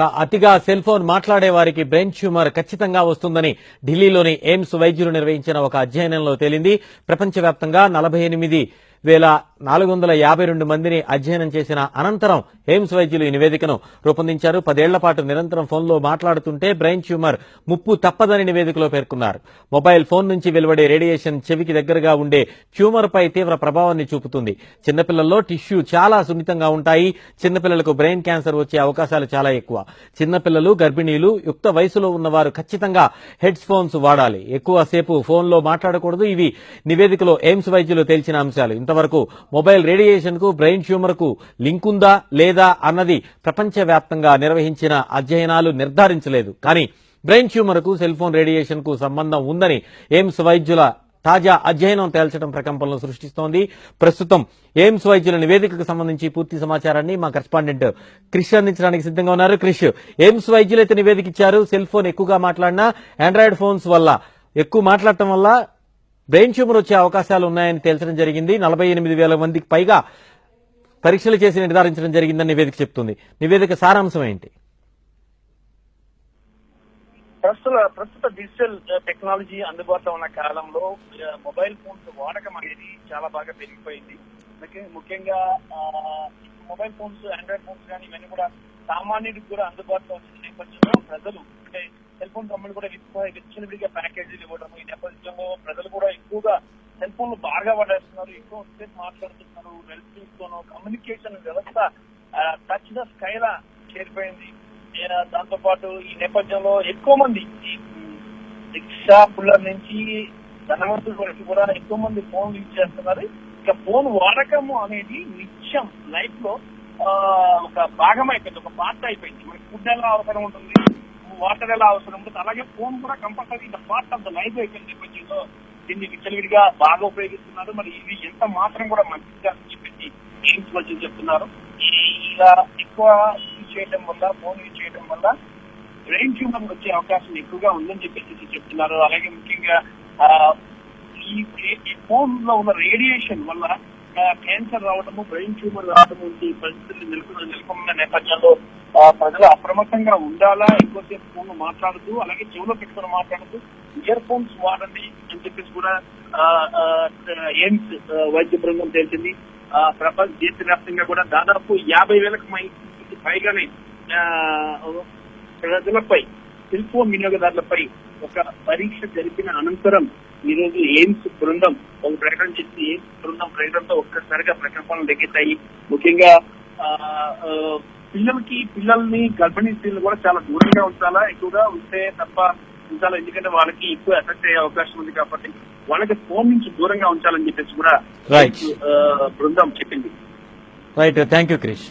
అతిగా cell phone మాట్లాడే వారికి బ్రెయిన్ ట్యూమర్ ఖచ్చితంగా వస్తుందని ఢిల్లీలోని ఎయిమ్స్ వైద్యులు నిర్వహించిన ఒక అధ్యయనంలో తేలింది. ప్రపంచవ్యాప్తంగా నలభై ఎనిమిది వేల నాలుగు వందల యాభై రెండు మందిని అధ్యయనం చేసిన అనంతరం ఎయిమ్స్ వైద్యులు ఈ నివేదికను రూపొందించారు. పదేళ్ళ పాటు నిరంతరం ఫోన్లో మాట్లాడుతుంటే బ్రెయిన్ ట్యూమర్ ముప్పు తప్పదని నివేదికలో పేర్కొన్నారు. మొబైల్ ఫోన్ నుంచి వెలువడే రేడియేషన్ చెవికి దగ్గరగా ఉండే ట్యూమర్ పై తీవ్ర ప్రభావాన్ని చూపుతుంది. చిన్నపిల్లల్లో టిష్యూ చాలా సున్నితంగా ఉంటాయి. చిన్నపిల్లలకు బ్రెయిన్ క్యాన్సర్ వచ్చే అవకాశాలు చాలా ఎక్కువ. చిన్నపిల్లలు గర్భిణీలు యుక్త వయసులో ఉన్నవారు ఖచ్చితంగా హెడ్ ఫోన్స్ వాడాలి. ఎక్కువసేపు ఫోన్లో మాట్లాడకూడదు. ఇవి నివేదికలో ఎయిమ్స్ వైద్యులు తేల్చిన అంశాలు. ఇంతవరకు మొబైల్ రేడియేషన్కు బ్రెయిన్ ట్యూమర్కు లింక్ ఉందా లేదా అన్నది ప్రపంచవ్యాప్తంగా నిర్వహించిన అధ్యయనాలు నిర్ధారించలేదు. కానీ బ్రెయిన్ ట్యూమర్కు సెల్ ఫోన్ రేడియేషన్కు సంబంధం ఉందని ఎయిమ్స్ వైద్యుల తాజా అధ్యయనం తేల్చడం ప్రకంపనలు సృష్టిస్తోంది. ప్రస్తుతం ఎయిమ్స్ వైద్యుల నివేదికకు సంబంధించి పూర్తి సమాచారాన్ని మా కరెస్పాండెంట్ క్రిష్ అందించడానికి సిద్ధంగా ఉన్నారు. క్రిష్ ఎయిమ్స్ వైద్యులు అయితే నివేదిక ఇచ్చారు. సెల్ ఫోన్ ఎక్కువగా మాట్లాడినా ఆండ్రాయిడ్ ఫోన్స్ వల్ల ఎక్కువ మాట్లాడటం వల్ల బ్రెయిన్ ట్యూమర్ వచ్చే అవకాశాలు ఉన్నాయని తేల్చడం జరిగింది. నలభై ఎనిమిది వేల మందికి పైగా పరీక్షలు చేసి నిర్ధారించడం జరిగిందని నివేదిక చెప్తుంది. నివేదిక సారాంశం ఏంటి? ప్రస్తుత ప్రస్తుత డిజిటల్ టెక్నాలజీ అందుబాటులో ఉన్న కాలంలో మొబైల్ ఫోన్స్ వాడకం అనేది చాలా బాగా పెరిగిపోయింది. ముఖ్యంగా ఆ, మొబైల్ ఫోన్స్ ఆండ్రాయిడ్ ఫోన్స్ కానీ ఇవన్నీ కూడా సామాన్యుడికి కూడా అందుబాటులో వచ్చిన నేపథ్యంలో ప్రజలు అంటే సెల్ ఫోన్ కంపెనీలు కూడా ఎక్కువ విచ్చలవిడిగా ప్యాకేజీలు ఇవ్వడం ఈ నేపథ్యంలో ప్రజలు కూడా ఎక్కువగా సెల్ ఫోన్లు బాగా పడేస్తున్నారు ఎక్కువ సేపు మాట్లాడుతున్నారు రిలేటివ్స్ తోనూ కమ్యూనికేషన్ వ్యవస్థ టచ్ ద స్కైలా చేరిపోయింది. దాంతో పాటు ఈ నేపథ్యంలో ఎక్కువ మంది రిక్షా పుల్లర్ నుంచి ధనవంతుల వరకు కూడా ఎక్కువ మంది ఫోన్ యూజ్ చేస్తున్నారు. ఇక ఫోన్ వాడకము అనేది నిత్యం లైఫ్లో ఆ, ఒక భాగం అయిపోయింది ఒక పార్ట్ అయిపోయింది. మనకి ఫుడ్ ఎలా అవసరం ఉంటుంది వాటర్ ఎలా అవసరం ఉంటుంది అలాగే ఫోన్ కూడా compulsory the part of the life అయిపోయింది నేపథ్యంలో. దీన్ని విచ్చలవిడిగా బాగా ఉపయోగిస్తున్నారు. మరి ఇది ఎంత మాత్రం కూడా మంచిగా చెప్పి చెప్పేసి వచ్చి చెప్తున్నారు. ఇలా ఎక్కువ యూజ్ చేయడం వల్ల ఫోన్ యూజ్ చేయడం వల్ల బ్రెయిన్ ట్యూమర్ వచ్చే అవకాశం ఎక్కువగా ఉందని చెప్పేసి చెప్తున్నారు. అలాగే ముఖ్యంగా ఈ ఈ ఫోన్లో ఉన్న రేడియేషన్ వల్ల క్యాన్సర్ రావడము బ్రెయిన్ ట్యూమర్ రావడము వంటి పరిస్థితులు నెలకొన్న నెలకొన్న నేపథ్యంలో ఆ, ప్రజలు అప్రమత్తంగా ఉండాలా? ఎక్కువసేపు ఫోన్ మాట్లాడుతూ అలాగే చెవిలో పెట్టుకుని మాట్లాడుతూ ఇయర్ ఫోన్స్ వాడండి అని చెప్పేసి కూడా ఎయిమ్స్ వైద్య బృందం తెలిసింది ఆ, ప్రపంచ దేశవ్యాప్తంగా కూడా దాదాపు యాభై వేలకు మై- పైగానే ప్రజలపై సెల్ ఫోన్ వినియోగదారులపై ఒక పరీక్ష జరిపిన అనంతరం ఈ రోజు ఎయిమ్స్ బృందం ఒక ప్రకటన చేసి ఎయిమ్స్ బృందం ప్రకటనతో ఒక్కసారిగా ప్రకంపనలు లెక్కెత్తాయి ముఖ్యంగా పిల్లలకి పిల్లల్ని గర్భిణీ స్త్రీలు కూడా చాలా దూరంగా ఉంచాలా? ఎక్కువగా ఉంటే తప్ప ఉంచాలా? ఎందుకంటే వాళ్ళకి ఎక్కువ ఎఫెక్ట్ అయ్యే అవకాశం ఉంది కాబట్టి వాళ్ళకి ఫోన్ నుంచి దూరంగా ఉంచాలని చెప్పేసి కూడా బృందం చెప్పింది. Right thank you Krish